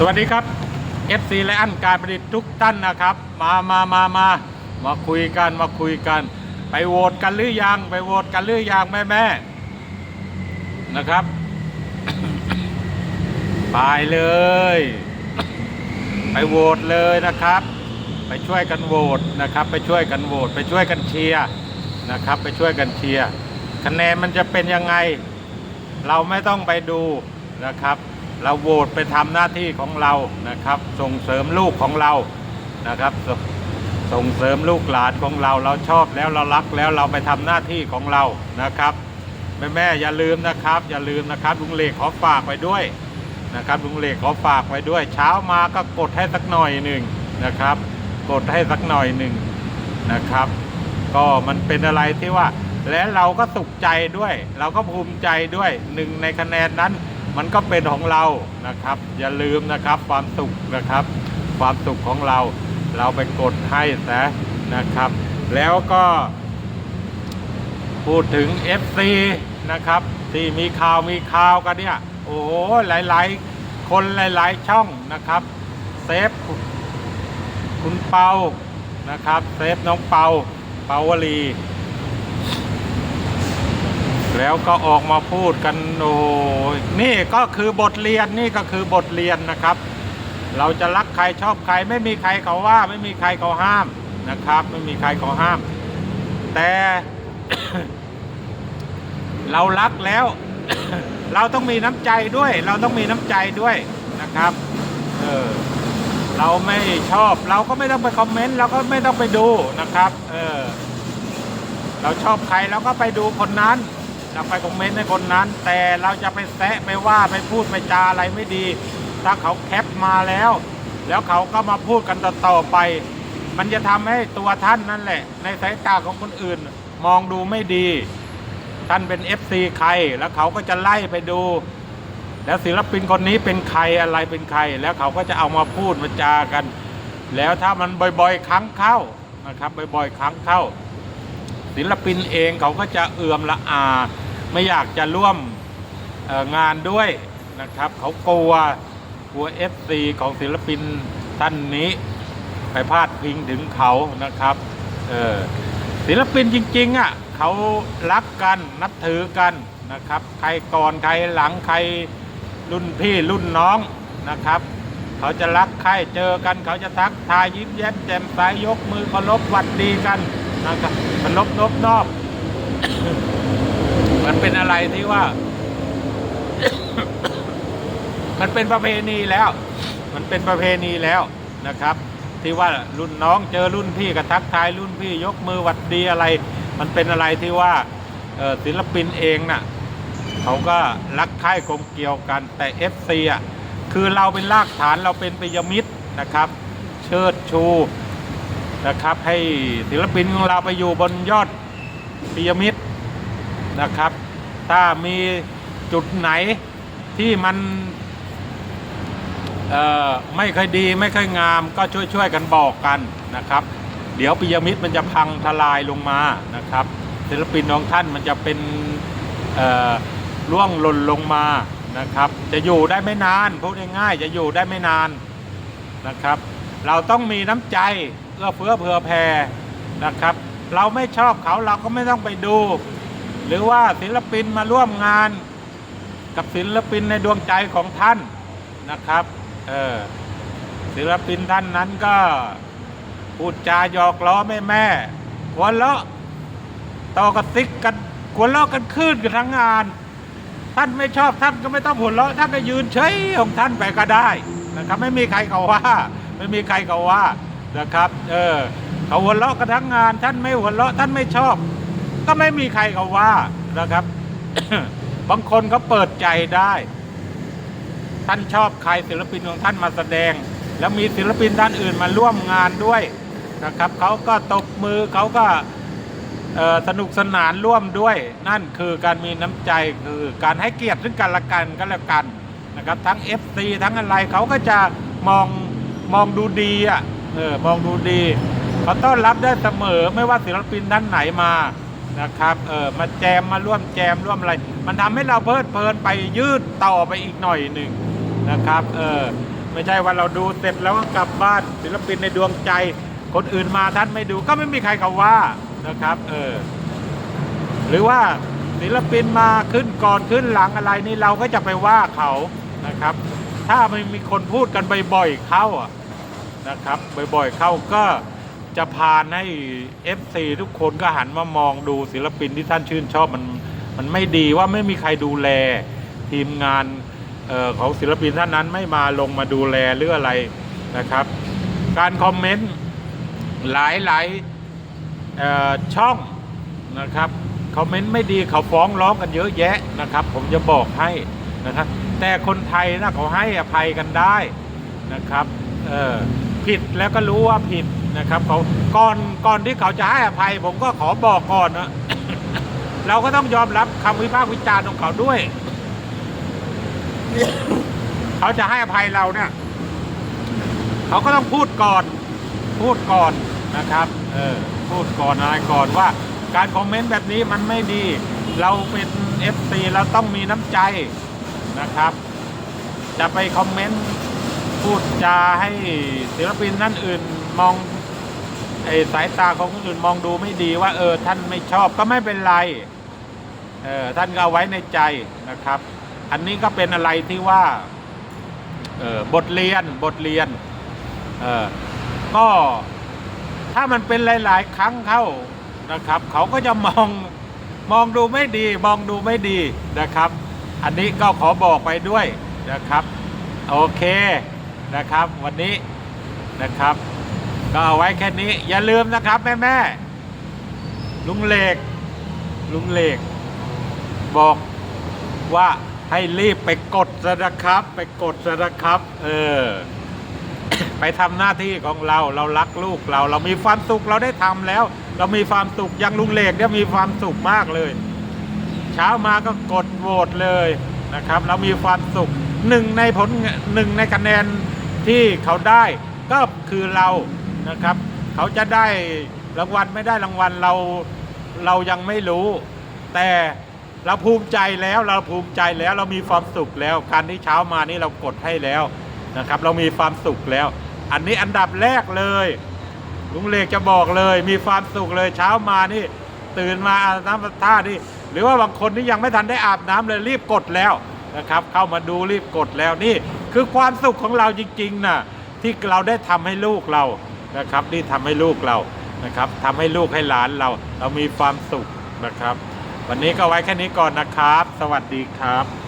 สวัสดีครับ FC และอันการประดิษฐ์ทุกท่านนะครับ มามามามามาคุยกันมาคุยกัน ไปโหวตกันหรือยัง ไปโหวตกันหรือยังแม่แม่นะครับ ไปเลย ไปโหวตเลยนะครับ ไปช่วยกันโหวตนะครับ ไปช่วยกันโหวตไปช่วยกันเชียร์นะครับ ไปช่วยกันเชียร์คะแนนมันจะเป็นยังไง เราไม่ต้องไปดูนะครับ เราโหวตไปทำหน้าที่ของเรานะครับ ส่งเสริมลูกของเรานะครับสส่งเสริมลูกหลานของเรา เราชอบแล้วเรารักแล้วเราไปทำหน้าที่ของเรานะครับแม่แม่ๆอย่าลืมนะครับ อย่าลืมนะครับลุงเลขขอฝากไว้ด้วยนะครับลุงเลขขอฝากไว้ด้วย เช้ามาก็กดให้สักหน่อยหนึ่งนะครับ กดให้สักหน่อยหนึ่งนะครับ ก็มันเป็นอะไรที่ว่า และเราก็สุขใจด้วย เราก็ภูมิใจด้วยหนึ่งในคะแนนนั้น มันก็เป็นของเรานะครับ อย่าลืมนะครับความสุขนะครับ ความสุขของเราเราไปกดให้ซะนะครับ แล้วก็พูดถึง FC นะครับ ที่มีข่าวมีข่าวกันเนี่ย โอ้โหหลาย ๆ คนหลาย ๆ ช่องนะครับเซฟคุณเปานะครับเซฟน้องเปาเปาวลี แล้วก็ออกมาพูดกันโอ้ยนี่ก็คือบทเรียนนี่ก็คือบทเรียนนะครับ เราจะรักใครชอบใคร ไม่มีใครเขาว่า ไม่มีใครเขาห้ามนะครับ ไม่มีใครเขาห้าม แต่ เรารักแล้ว เราต้องมีน้ำใจด้วย เราต้องมีน้ำใจด้วยนะครับ เออเราไม่ชอบเราก็ไม่ต้องไปคอมเมนต์เราก็ไม่ต้องไปดูนะครับ เออเราชอบใครเราก็ไปดูคนนั้น เราไปคอมเมนต์ในคนนั้น แต่เราจะไปแซะไปว่าไปพูดไปจาอะไรไม่ดี ถ้าเขาแคปมาแล้ว แล้วเขาก็มาพูดกันต่อๆไป มันจะทำให้ตัวท่านนั่นแหละ ในสายตาของคนอื่น มองดูไม่ดี ท่านเป็น FC ใคร แล้วเขาก็จะไล่ไปดู แล้วศิลปินคนนี้เป็นใครอะไรเป็นใคร แล้วเขาก็จะเอามาพูดมาจากัน แล้วถ้ามันบ่อยๆ ครั้งเข้านะครับบ่อยๆ ครั้งเข้าศิลปินเองเขาก็จะเอื่อมละอา ไม่อยากจะร่วมงานด้วยนะครับ เขากลัวกลัว FC ของศิลปินท่านนี้ ไปพาดพิงถึงเขานะครับเออศิลปินจริงๆอะเขารักกันนับถือกันนะครับ ใครก่อนใครหลังใครรุ่นพี่รุ่นน้องนะครับ เขาจะรักใครเจอกัน เขาจะทักทายยิ้มแย้มแจ่มใสยกมือเคารพหวัดดีกันนะครับเคารพนบนอบ มันเป็นอะไรที่ว่า มันเป็นประเพณีแล้ว มันเป็นประเพณีแล้วนะครับ ที่ว่ารุ่นน้องเจอรุ่นพี่ก็ทักทายรุ่นพี่ยกมือหวัดดีอะไร มันเป็นอะไรที่ว่าศิลปินเองน่ะเขาก็รักใคร่กลมเกลียวกันแต่ FC อะคือเราเป็นรากฐานเราเป็นปิยมิตรนะครับ เชิดชูนะครับ ให้ศิลปินของเราไปอยู่บนยอดปิยมิตรนะครับ ถ้ามีจุดไหนที่มันไม่ค่อยดีไม่ค่อยงามก็ช่วยช่วยๆกันบอกกันนะครับ เดี๋ยวปิยมิตรมันจะพังทลายลงมานะครับศิลปินของท่านมันจะเป็นร่วงหล่นลงมานะครับ จะอยู่ได้ไม่นานพูดง่ายๆจะอยู่ได้ไม่นานนะครับ เราต้องมีน้ำใจเอื้อเฟื้อเผื่อแผ่นะครับ เราไม่ชอบเขาเราก็ไม่ต้องไปดู หรือว่าศิลปินมาร่วมงานกับศิลปินในดวงใจของท่านนะครับ เออศิลปินท่านนั้นก็พูดจาหยอกล้อแม่แม่ๆหัวเราะต่อกระติกกันหัวเราะกันขึ้นกันทั้งงาน ท่านไม่ชอบท่านก็ไม่ต้องหัวเราะท่านก็ยืนเฉยของท่านไปก็ได้นะครับไม่มีใครเขาว่า ไม่มีใครเขาว่านะครับ เออเขาหัวเราะกันทั้งงาน ท่านไม่หัวเราะท่านไม่ชอบ ก็ไม่มีใครเขาว่านะครับ บางคนเขาเปิดใจได้ ท่านชอบใครศิลปินของท่านมาแสดง แล้วมีศิลปินท่านอื่นมาร่วมงานด้วยนะครับเขาก็ตบมือเขาก็สนุกสนานร่วมด้วย นั่นคือการมีน้ำใจคือการให้เกียรติซึ่งกันและกันก็แล้วกันนะครับทั้ง FC ทั้งอะไรเขาก็จะมองมองดูดีอะเออมองดูดีเขาต้อนรับได้เสมอไม่ว่าศิลปินท่านไหนมา นะครับเออมาแจมมาร่วมแจมร่วมอะไร มันทำให้เราเพลิดเพลินไปยืดต่อไปอีกหน่อยหนึ่งนะครับเออไม่ใช่ว่าเราดูเสร็จแล้วก็กลับบ้านศิลปินในดวงใจ คนอื่นมาท่านไม่ดูก็ไม่มีใครเขาว่านะครับเออหรือว่าศิลปินมาขึ้นก่อนขึ้นหลังอะไรนี่เราก็จะไปว่าเขานะครับ ถ้ามันมีคนพูดกันบ่อยๆเข้าอะนะครับบ่อยๆเข้าก็ จะพานให้ FC ทุกคนก็หันมามองดูศิลปินที่ท่านชื่นชอบมันมันไม่ดีว่าไม่มีใครดูแลทีมงานเออของศิลปินท่านนั้นไม่มาลงมาดูแลหรืออะไรนะครับ การคอมเมนต์หลายหลายช่องนะครับคอมเมนต์ไม่ดีเขาฟ้องร้องกันเยอะแยะนะครับ ผมจะบอกให้นะครับแต่คนไทยนะเขาให้อภัยกันได้นะครับผิดแล้วก็รู้ว่าผิด นะครับเขาก่อนก่อนที่เขาจะให้อภัย ผมก็ขอบอกก่อนนะเราก็ต้องยอมรับคำวิพากษ์วิจารณ์ของเขาด้วย เขาจะให้อภัยเราเนี่ยเขาก็ต้องพูดก่อน พูดก่อนนะครับ เออพูดก่อนอะไรก่อนว่า การคอมเมนต์แบบนี้มันไม่ดี เราเป็น FC เราต้องมีน้ำใจนะครับ จะไปคอมเมนต์พูดจาให้ศิลปินท่นอื่นมอง ไอ้สายตาของคนอื่นมองดูไม่ดีว่า เออ ท่านไม่ชอบก็ไม่เป็นไร เออท่านก็เอาไว้ในใจนะครับ อันนี้ก็เป็นอะไรที่ว่า เออบทเรียนบทเรียน เออก็ถ้ามันเป็นหลาย ๆ ครั้งเข้านะครับ เขาก็จะมองมองดูไม่ดี มองดูไม่ดีนะครับ อันนี้ก็ขอบอกไปด้วยนะครับ โอเคนะครับ วันนี้นะครับ ก็เอาไว้แค่นี้ อย่าลืมนะครับแม่แม่ลุงเหล็ก ลุงเหล็ก บอกว่าให้รีบไปกดซะนะครับ ไปกดซะนะครับ เออ ไปทำหน้าที่ของเราเรารักลูกเรา เรามีความสุขเราได้ทำแล้ว เรามีความสุขอยังลุงเหล็กเนี่ยมีความสุขมากเลย เช้ามาก็กดโหวตเลยนะครับ เรามีความสุขหนึ่งในผลหนึ่งในคะแนนที่เขาได้ ก็คือเรา นะครับ เขาจะได้รางวัลไม่ได้รางวัลเราเรายังไม่รู้ แต่เราภูมิใจแล้วเราภูมิใจแล้วเรามีความสุขแล้ว การที่เช้ามานี่เรากดให้แล้วนะครับ เรามีความสุขแล้ว อันนี้อันดับแรกเลยลุงเลกจะบอกเลย มีความสุขเลยเช้ามานี่ ตื่นมาอาบน้ำท่านี่ หรือว่าบางคนที่ยังไม่ทันได้อาบน้ำเลยรีบกดแล้วนะครับ เข้ามาดูรีบกดแล้วนี่ คือความสุขของเราจริงๆนะที่เราได้ทำให้ลูกเรา นะครับที่ทำให้ลูกเรานะครับทำให้ลูกให้หลานเรา เรามีความสุขนะครับ วันนี้ก็ไว้แค่นี้ก่อนนะครับ สวัสดีครับ